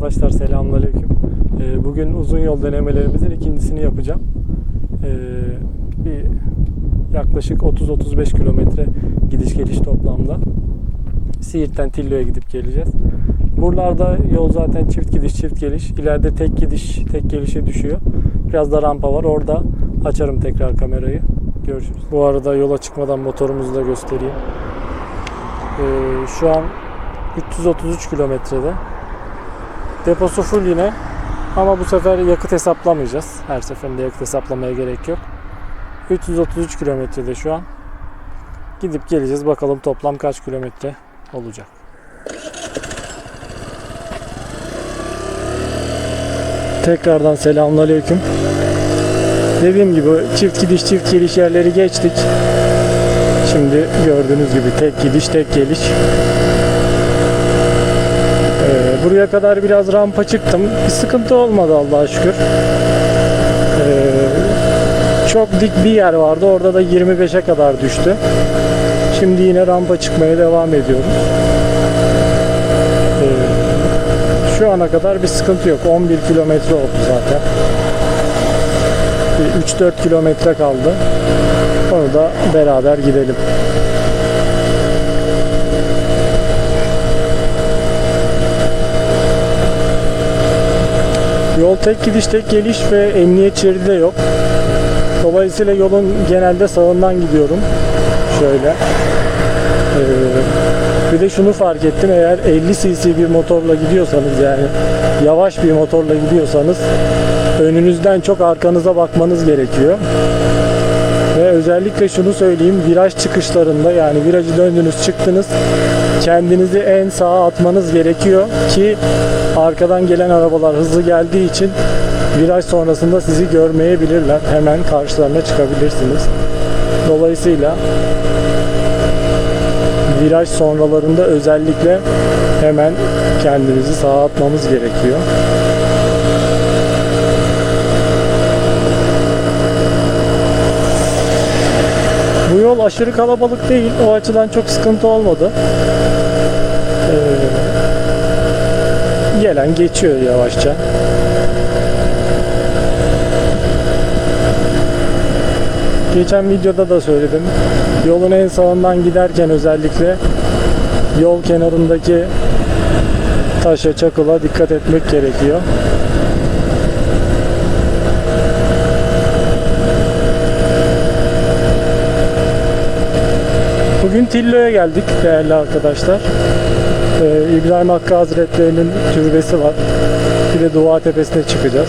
Arkadaşlar selamünaleyküm. Ee, Bugün uzun yol denemelerimizin ikincisini yapacağım. Ee, Bir yaklaşık 30-35 kilometre gidiş geliş toplamda. Siirt'ten Tillo'ya gidip geleceğiz. Buralarda yol zaten çift gidiş çift geliş. İleride tek gidiş tek gelişe düşüyor. Biraz da rampa var. Orada açarım tekrar kamerayı. Görüşürüz. Bu arada yola çıkmadan motorumuzu da göstereyim. Ee, şu an 333 kilometrede. Deposu full yine. Ama bu sefer yakıt hesaplamayacağız. Her seferinde yakıt hesaplamaya gerek yok. 333 kilometrede şu an. Gidip geleceğiz. Bakalım toplam kaç kilometre olacak. Tekrardan selamünaleyküm. Dediğim gibi çift gidiş çift geliş yerleri geçtik. Şimdi gördüğünüz gibi tek gidiş tek geliş. Buraya kadar biraz rampa çıktım. Bir sıkıntı olmadı Allah'a şükür. Ee, çok dik bir yer vardı. Orada da 25'e kadar düştü. Şimdi yine rampa çıkmaya devam ediyoruz. Ee, şu ana kadar bir sıkıntı yok. 11 kilometre oldu zaten. Bir 3-4 kilometre kaldı. Onu da beraber gidelim. Yol tek gidiş tek geliş ve emniyet şeridi de yok. Dolayısıyla yolun genelde sağından gidiyorum. Şöyle. Ee, bir de şunu fark ettim eğer 50 cc bir motorla gidiyorsanız yani yavaş bir motorla gidiyorsanız önünüzden çok arkanıza bakmanız gerekiyor. Ve özellikle şunu söyleyeyim viraj çıkışlarında yani virajı döndünüz çıktınız kendinizi en sağa atmanız gerekiyor ki arkadan gelen arabalar hızlı geldiği için viraj sonrasında sizi görmeyebilirler. Hemen karşılarına çıkabilirsiniz. Dolayısıyla viraj sonralarında özellikle hemen kendinizi sağa atmamız gerekiyor. Bu yol aşırı kalabalık değil. O açıdan çok sıkıntı olmadı. Ee, gelen geçiyor yavaşça. Geçen videoda da söyledim. Yolun en sağından giderken özellikle yol kenarındaki taşa, çakıla dikkat etmek gerekiyor. Bugün Tillo'ya geldik değerli arkadaşlar. Ee, İbrahim Hakkı Hazretleri'nin türbesi var. Bir de Dua Tepesi'ne çıkacağız.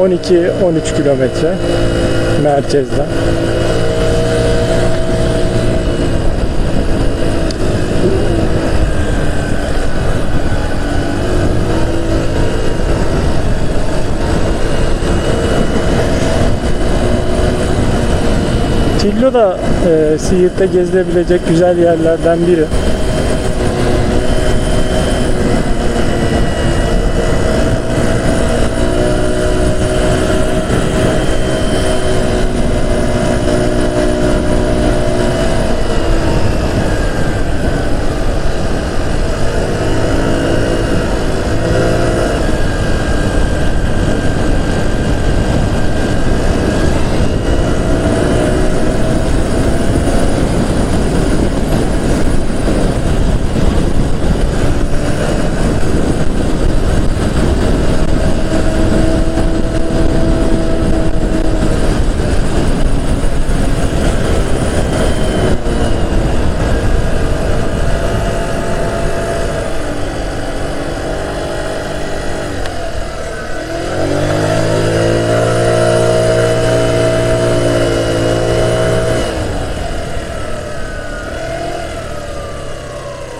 12-13 kilometre merkezden. Tillo da e, Siirt'te gezilebilecek güzel yerlerden biri.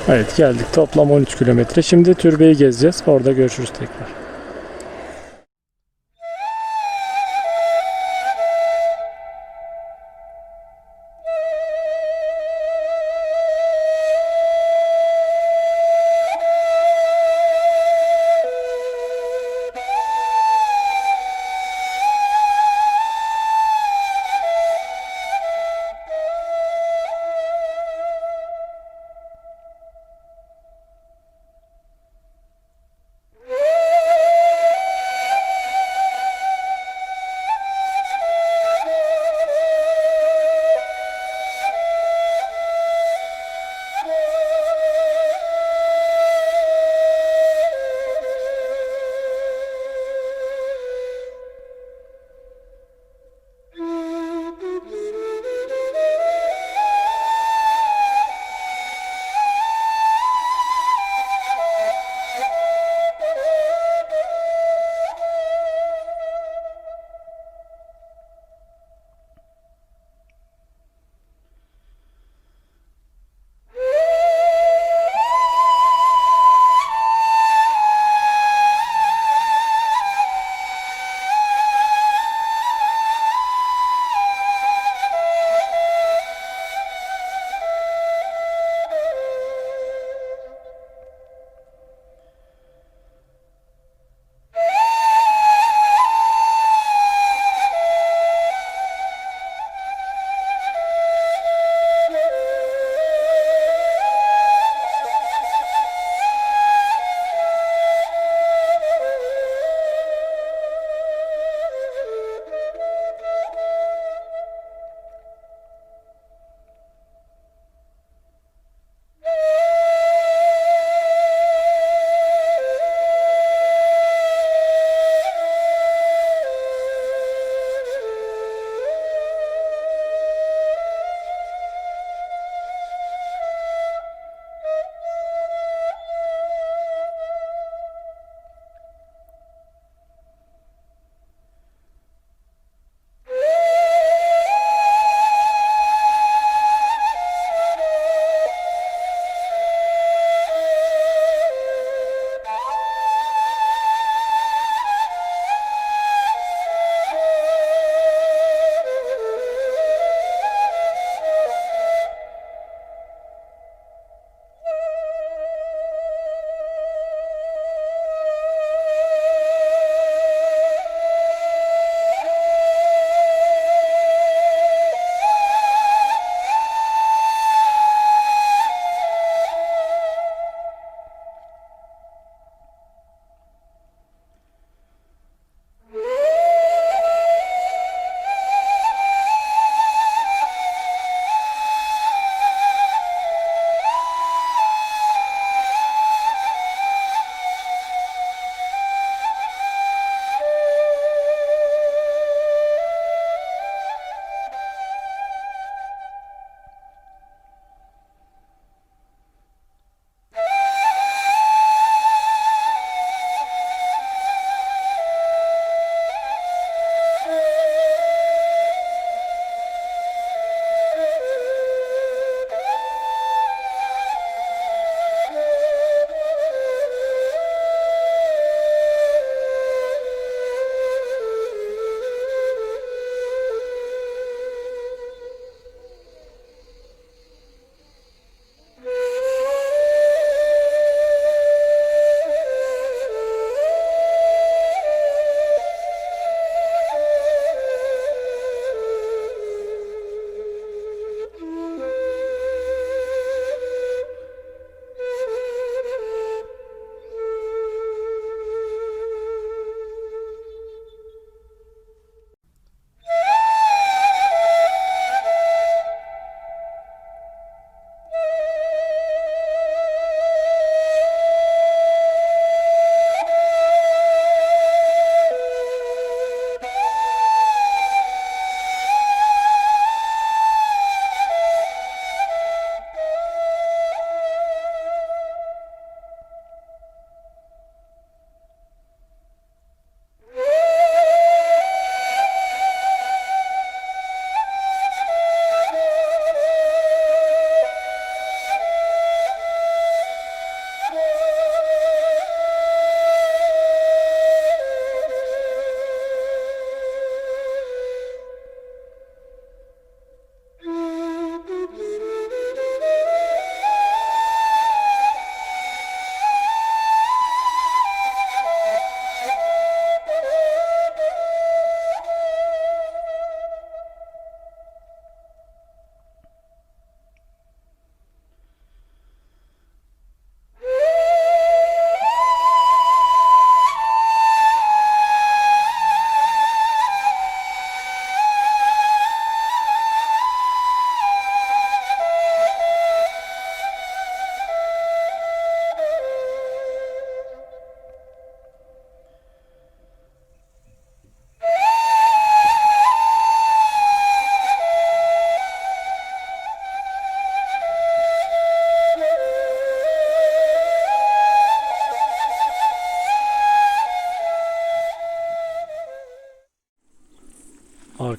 Evet geldik toplam 13 kilometre. Şimdi türbeyi gezeceğiz. Orada görüşürüz tekrar.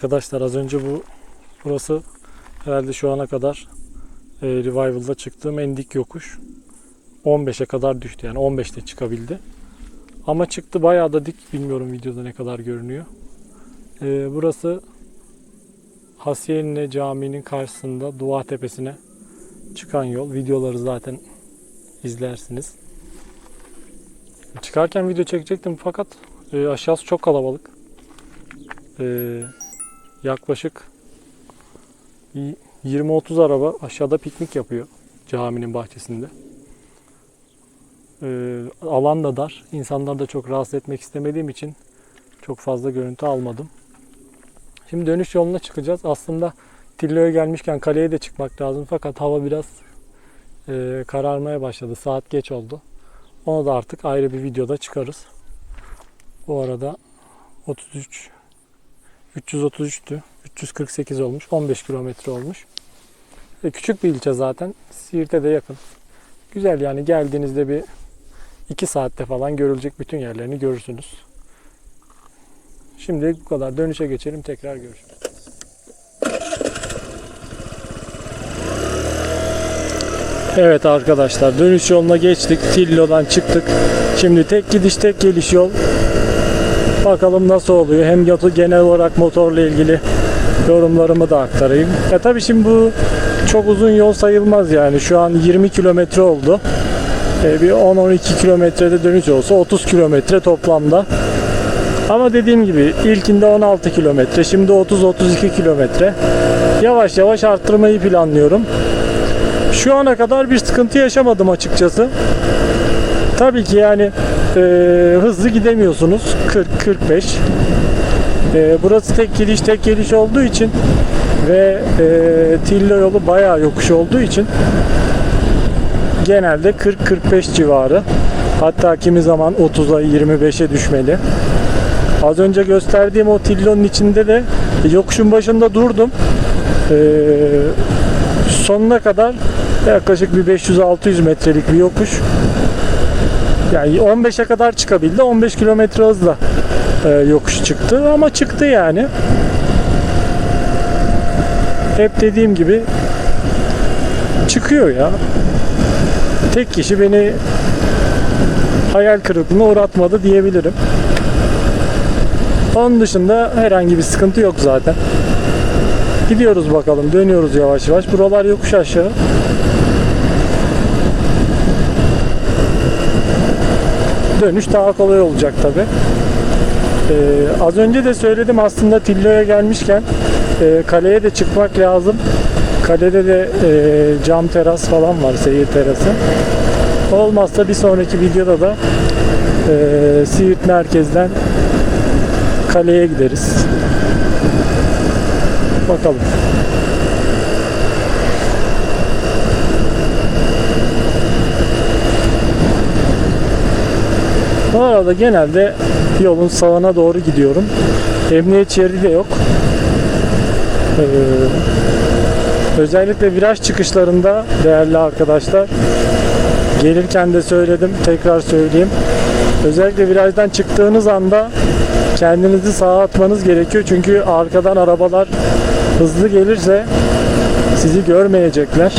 Arkadaşlar az önce bu burası herhalde şu ana kadar e, Revival'da çıktığım en dik yokuş. 15'e kadar düştü yani 15'te çıkabildi. Ama çıktı bayağı da dik bilmiyorum videoda ne kadar görünüyor. E, burası Hasiyenine Camii'nin karşısında Dua Tepesi'ne çıkan yol. Videoları zaten izlersiniz. Çıkarken video çekecektim fakat e, aşağısı çok kalabalık. E, yaklaşık y- 20-30 araba aşağıda piknik yapıyor caminin bahçesinde. E, alan da dar. İnsanları da çok rahatsız etmek istemediğim için çok fazla görüntü almadım. Şimdi dönüş yoluna çıkacağız. Aslında Tillo'ya gelmişken kaleye de çıkmak lazım fakat hava biraz e, kararmaya başladı. Saat geç oldu. Onu da artık ayrı bir videoda çıkarız. Bu arada 33 333'tü. 348 olmuş. 15 kilometre olmuş. E, küçük bir ilçe zaten. Siirt'e de yakın. Güzel yani geldiğinizde bir 2 saatte falan görülecek bütün yerlerini görürsünüz. Şimdilik bu kadar. Dönüşe geçelim. Tekrar görüşürüz. Evet arkadaşlar dönüş yoluna geçtik. Tillo'dan çıktık. Şimdi tek gidiş tek geliş yol. Bakalım nasıl oluyor. Hem yatı genel olarak motorla ilgili yorumlarımı da aktarayım. Ya tabii şimdi bu çok uzun yol sayılmaz yani. Şu an 20 kilometre oldu. Ee, bir 10-12 kilometrede dönüş olsa 30 kilometre toplamda. Ama dediğim gibi ilkinde 16 kilometre, şimdi 30-32 kilometre. Yavaş yavaş arttırmayı planlıyorum. Şu ana kadar bir sıkıntı yaşamadım açıkçası. Tabii ki yani e, hızlı gidemiyorsunuz. 40-45. E, burası tek geliş tek geliş olduğu için ve e, Tillo yolu bayağı yokuş olduğu için genelde 40-45 civarı. Hatta kimi zaman 30'a 25'e düşmeli. Az önce gösterdiğim o Tillo'nun içinde de yokuşun başında durdum. Ee, sonuna kadar yaklaşık bir 500-600 metrelik bir yokuş. Yani 15'e kadar çıkabildi. 15 kilometre hızla e, yokuş çıktı ama çıktı yani. Hep dediğim gibi çıkıyor ya. Tek kişi beni hayal kırıklığına uğratmadı diyebilirim. Onun dışında herhangi bir sıkıntı yok zaten. Gidiyoruz bakalım. Dönüyoruz yavaş yavaş. Buralar yokuş aşağı. Dönüş daha kolay olacak tabi. Ee, az önce de söyledim aslında Tillo'ya gelmişken e, kaleye de çıkmak lazım. Kalede de e, cam teras falan var, seyir terası. Olmazsa bir sonraki videoda da e, Siirt merkezden kaleye gideriz. Bakalım. Bu arada genelde yolun sağına doğru gidiyorum. Emniyet şeridi de yok. Ee, özellikle viraj çıkışlarında değerli arkadaşlar gelirken de söyledim tekrar söyleyeyim. Özellikle virajdan çıktığınız anda kendinizi sağa atmanız gerekiyor. Çünkü arkadan arabalar hızlı gelirse sizi görmeyecekler.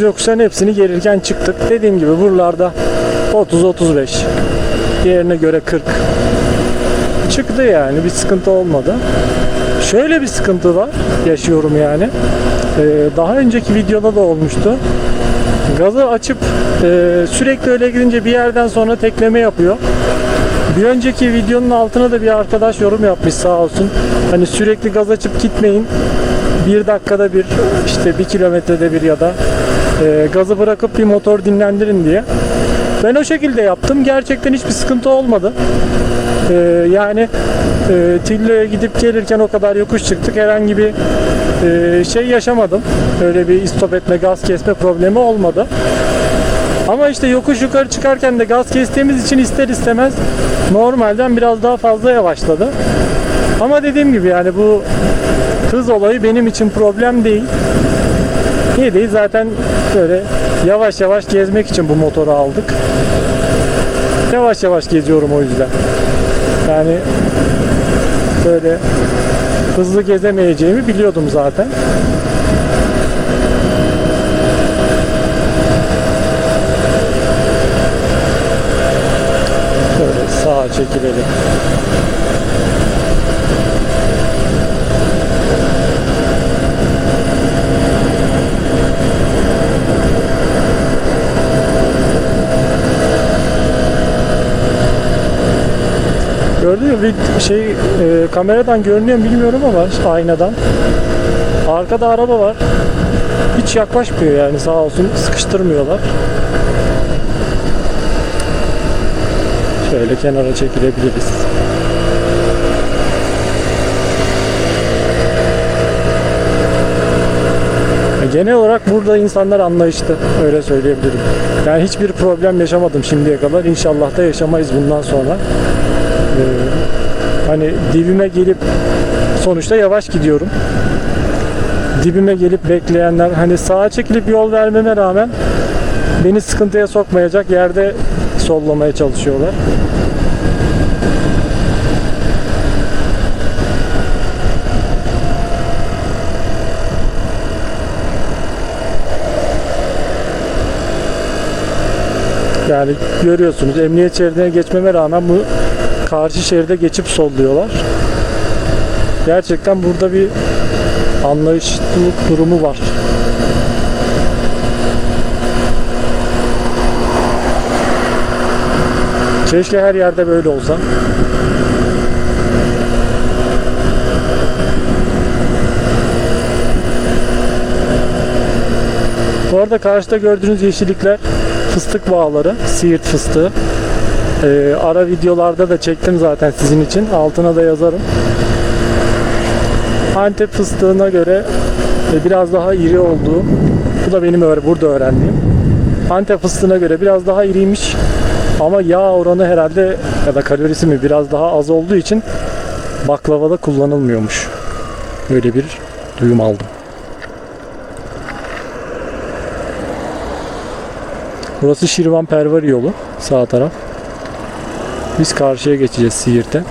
Bu indiğimiz yokuşların hepsini gelirken çıktık. Dediğim gibi buralarda 30-35 diğerine göre 40 çıktı yani bir sıkıntı olmadı. Şöyle bir sıkıntı var yaşıyorum yani. Ee, daha önceki videoda da olmuştu. Gazı açıp e, sürekli öyle gidince bir yerden sonra tekleme yapıyor. Bir önceki videonun altına da bir arkadaş yorum yapmış sağ olsun. Hani sürekli gaz açıp gitmeyin. Bir dakikada bir işte bir kilometrede bir ya da e, gazı bırakıp bir motor dinlendirin diye. Ben o şekilde yaptım. Gerçekten hiçbir sıkıntı olmadı. E, yani e, Tillo'ya gidip gelirken o kadar yokuş çıktık. Herhangi bir e, şey yaşamadım. Öyle bir istop etme, gaz kesme problemi olmadı. Ama işte yokuş yukarı çıkarken de gaz kestiğimiz için ister istemez normalden biraz daha fazla yavaşladı. Ama dediğim gibi yani bu hız olayı benim için problem değil. Niye değil zaten böyle yavaş yavaş gezmek için bu motoru aldık. Yavaş yavaş geziyorum o yüzden. Yani böyle hızlı gezemeyeceğimi biliyordum zaten. Şöyle sağa çekilelim. Gördün mü? Bir şey e, kameradan görünüyor mu bilmiyorum ama aynadan. Arkada araba var. Hiç yaklaşmıyor yani sağ olsun sıkıştırmıyorlar. Şöyle kenara çekilebiliriz. Ya Genel olarak burada insanlar anlayışlı. Öyle söyleyebilirim. Yani hiçbir problem yaşamadım şimdiye kadar. İnşallah da yaşamayız bundan sonra. Hani dibime gelip sonuçta yavaş gidiyorum. Dibime gelip bekleyenler hani sağa çekilip yol vermeme rağmen beni sıkıntıya sokmayacak yerde sollamaya çalışıyorlar. Yani görüyorsunuz emniyet şeridine geçmeme rağmen bu karşı şeride geçip solluyorlar. Gerçekten burada bir anlayışlılık durumu var. Keşke her yerde böyle olsa. Bu arada karşıda gördüğünüz yeşillikler fıstık bağları, Siirt fıstığı. Ee, ara videolarda da çektim zaten sizin için. Altına da yazarım. Antep fıstığına göre e, biraz daha iri olduğu, bu da benim öyle burada öğrendiğim. Antep fıstığına göre biraz daha iriymiş ama yağ oranı herhalde ya da kalorisi mi biraz daha az olduğu için baklavada kullanılmıyormuş. Böyle bir duyum aldım. Burası Şirvan Pervari yolu sağ taraf. Biz karşıya geçeceğiz Siirt'e.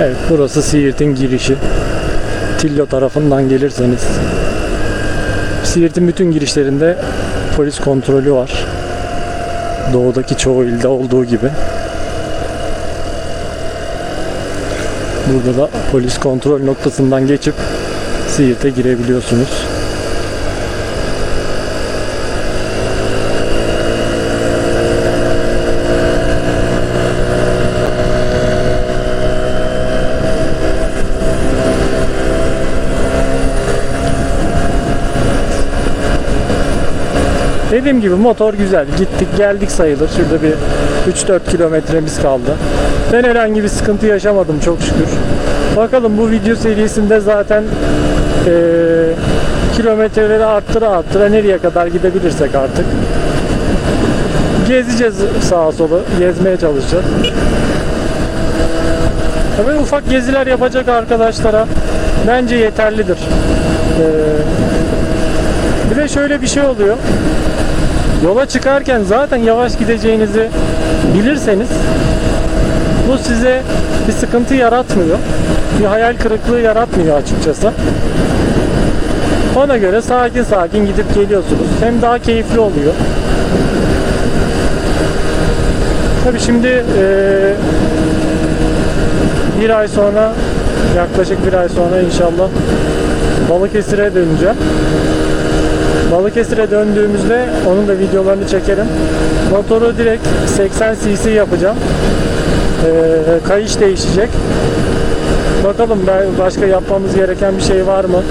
Evet burası Siirt'in girişi. Tillo tarafından gelirseniz. Siirt'in bütün girişlerinde polis kontrolü var. Doğudaki çoğu ilde olduğu gibi. Burada da polis kontrol noktasından geçip Siirt'e girebiliyorsunuz. Dediğim gibi motor güzel. Gittik geldik sayılır. Şurada bir 3-4 kilometremiz kaldı. Ben herhangi bir sıkıntı yaşamadım çok şükür. Bakalım bu video serisinde zaten eee, kilometreleri arttıra arttıra nereye kadar gidebilirsek artık Gezeceğiz sağa sola, gezmeye çalışacağız. Böyle ufak geziler yapacak arkadaşlara bence yeterlidir. Ee, bir de şöyle bir şey oluyor. Yola çıkarken zaten yavaş gideceğinizi bilirseniz bu size bir sıkıntı yaratmıyor. Bir hayal kırıklığı yaratmıyor açıkçası. Ona göre sakin sakin gidip geliyorsunuz. Hem daha keyifli oluyor. Tabii şimdi eee, bir ay sonra yaklaşık bir ay sonra inşallah Balıkesir'e döneceğim. Balıkesir'e döndüğümüzde onun da videolarını çekerim. Motoru direkt 80 cc yapacağım. Ee, kayış değişecek. Bakalım başka yapmamız gereken bir şey var mı?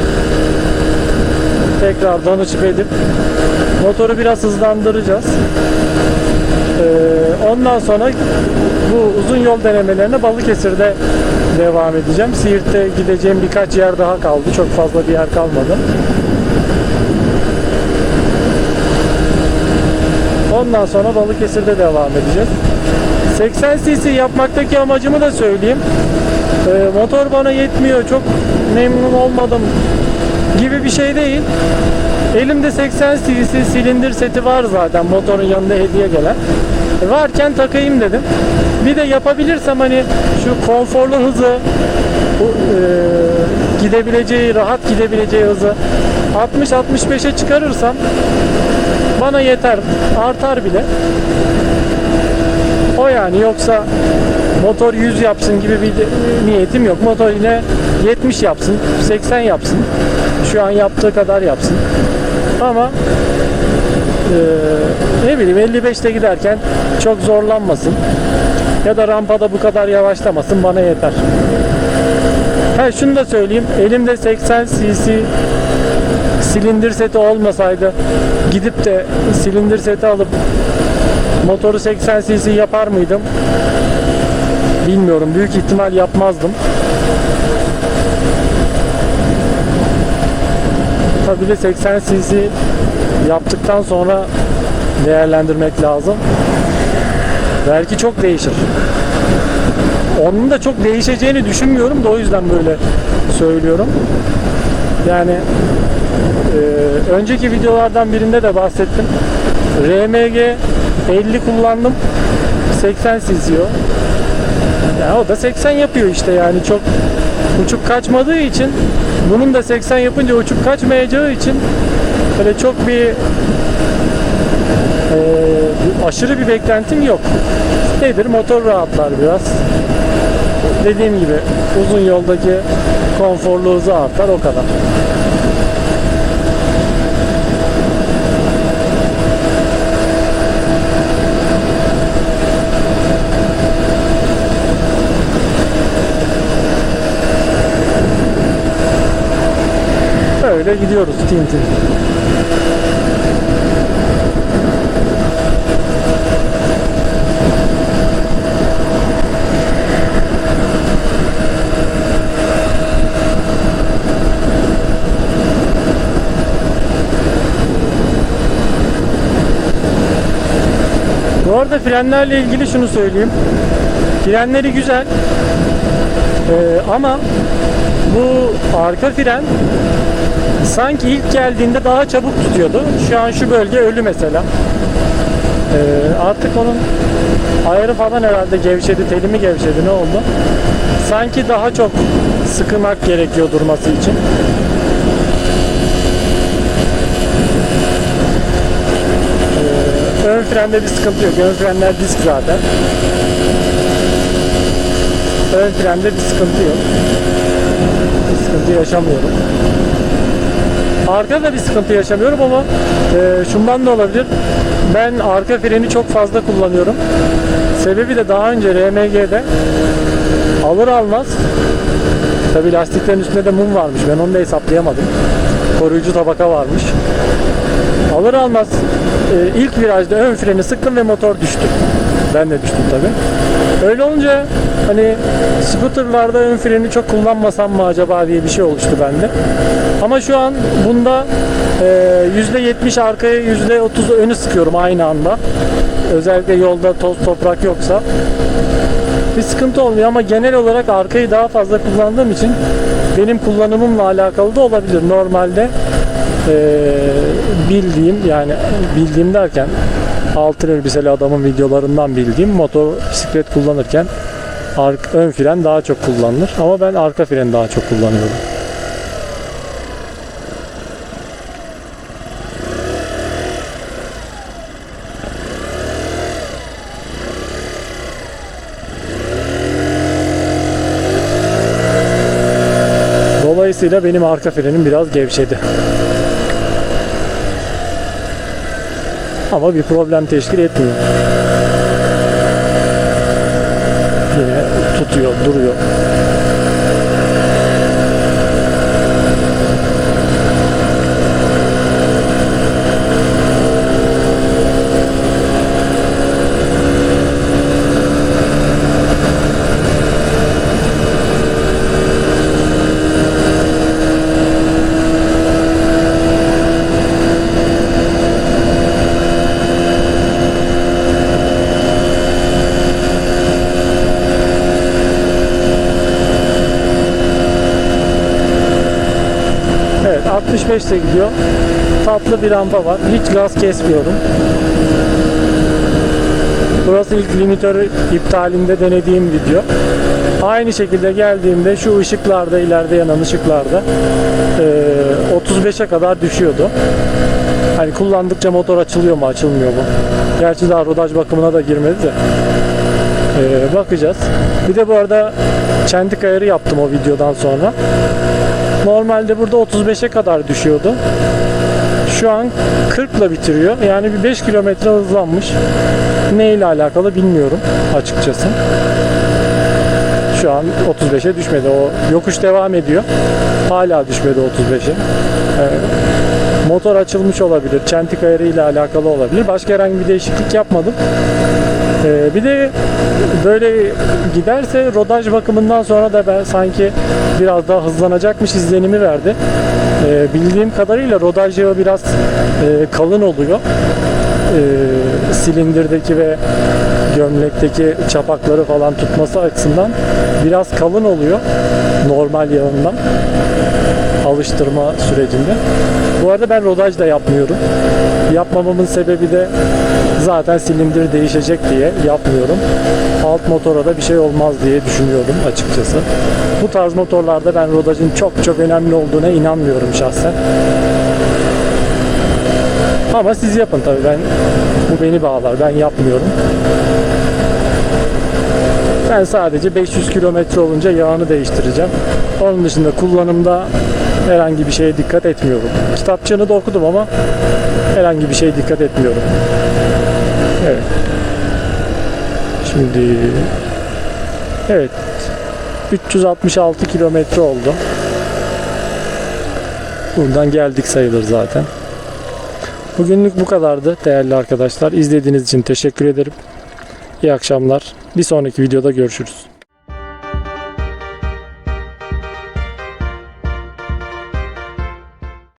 Tekrar danışıp edip motoru biraz hızlandıracağız. Ee, ondan sonra bu uzun yol denemelerine Balıkesir'de devam edeceğim. Siirt'te gideceğim birkaç yer daha kaldı. Çok fazla bir yer kalmadı. Ondan sonra Balıkesir'de devam edeceğiz. 80 cc yapmaktaki amacımı da söyleyeyim. Ee, motor bana yetmiyor, çok memnun olmadım gibi bir şey değil. Elimde 80 cc silindir seti var zaten motorun yanında hediye gelen. Varken takayım dedim. Bir de yapabilirsem hani şu konforlu hızı bu, e, gidebileceği, rahat gidebileceği hızı 60-65'e çıkarırsam bana yeter. Artar bile. O yani yoksa motor 100 yapsın gibi bir niyetim yok. Motor yine 70 yapsın, 80 yapsın. Şu an yaptığı kadar yapsın. Ama eee, ne bileyim 55'te giderken çok zorlanmasın. Ya da rampada bu kadar yavaşlamasın bana yeter. Ha şunu da söyleyeyim. Elimde 80 cc silindir seti olmasaydı gidip de silindir seti alıp motoru 80 cc yapar mıydım? Bilmiyorum. Büyük ihtimal yapmazdım. Tabii de 80 cc yaptıktan sonra değerlendirmek lazım. Belki çok değişir. Onun da çok değişeceğini düşünmüyorum da o yüzden böyle söylüyorum. Yani ee, önceki videolardan birinde de bahsettim. RMG 50 kullandım. 80 cc o. Yani o da 80 yapıyor işte yani çok uçuk kaçmadığı için bunun da 80 yapınca uçuk kaçmayacağı için böyle çok bir e, aşırı bir beklentim yok. Nedir? Motor rahatlar biraz. Dediğim gibi uzun yoldaki konforlu hızı artar o kadar. Öyle gidiyoruz tintin. Bu arada frenlerle ilgili şunu söyleyeyim. Frenleri güzel. Ee, ama bu arka fren sanki ilk geldiğinde daha çabuk tutuyordu. Şu an şu bölge ölü mesela. Ee, artık onun ayarı falan herhalde gevşedi, teli mi gevşedi ne oldu? Sanki daha çok sıkmak gerekiyor durması için. Ee, ön frende bir sıkıntı yok. Ön frenler disk zaten. Ön frende bir sıkıntı yok. Bir sıkıntı yaşamıyorum. Arkada bir sıkıntı yaşamıyorum ama e, şundan da olabilir. Ben arka freni çok fazla kullanıyorum. Sebebi de daha önce RMG'de alır almaz tabi lastiklerin üstünde de mum varmış. Ben onu da hesaplayamadım. Koruyucu tabaka varmış. Alır almaz e, ilk virajda ön freni sıktım ve motor düştü. Ben de düştüm tabi. Öyle olunca hani scooterlarda ön freni çok kullanmasam mı acaba diye bir şey oluştu bende. Ama şu an bunda e, %70 arkaya %30 önü sıkıyorum aynı anda. özellikle yolda toz toprak yoksa bir sıkıntı olmuyor ama genel olarak arkayı daha fazla kullandığım için benim kullanımımla alakalı da olabilir. Normalde eee, bildiğim yani bildiğim derken altın elbiseli adamın videolarından bildiğim motor bisiklet kullanırken ark, ön fren daha çok kullanılır ama ben arka freni daha çok kullanıyorum. Dolayısıyla benim arka frenim biraz gevşedi. Ama bir problem teşkil etmiyor. 65'te gidiyor. Tatlı bir rampa var. Hiç gaz kesmiyorum. Burası ilk limitörü iptalinde denediğim video. Aynı şekilde geldiğimde şu ışıklarda ileride yanan ışıklarda 35'e kadar düşüyordu. Hani kullandıkça motor açılıyor mu açılmıyor mu? Gerçi daha rodaj bakımına da girmedi de. Ee, bakacağız. Bir de bu arada çentik ayarı yaptım o videodan sonra. Normalde burada 35'e kadar düşüyordu. Şu an 40 ile bitiriyor. Yani bir 5 kilometre hızlanmış. Ne ile alakalı bilmiyorum açıkçası. Şu an 35'e düşmedi. O yokuş devam ediyor. Hala düşmedi 35'e. Ee, motor açılmış olabilir. Çentik ayarı ile alakalı olabilir. Başka herhangi bir değişiklik yapmadım. Ee, bir de böyle giderse rodaj bakımından sonra da ben sanki biraz daha hızlanacakmış izlenimi verdi. Ee, bildiğim kadarıyla rodaj yağı biraz e, kalın oluyor. Ee, silindirdeki ve gömlekteki çapakları falan tutması açısından biraz kalın oluyor normal yağından alıştırma sürecinde. Bu arada ben rodaj da yapmıyorum. Yapmamamın sebebi de zaten silindir değişecek diye yapmıyorum. Alt motora da bir şey olmaz diye düşünüyorum açıkçası. Bu tarz motorlarda ben rodajın çok çok önemli olduğuna inanmıyorum şahsen. Ama siz yapın tabii ben bu beni bağlar ben yapmıyorum. Ben sadece 500 kilometre olunca yağını değiştireceğim. Onun dışında kullanımda herhangi bir şeye dikkat etmiyorum. Kitapçığını da okudum ama herhangi bir şeye dikkat etmiyorum. Evet. Şimdi evet 366 kilometre oldu. Buradan geldik sayılır zaten. Bugünlük bu kadardı değerli arkadaşlar. İzlediğiniz için teşekkür ederim. İyi akşamlar. Bir sonraki videoda görüşürüz.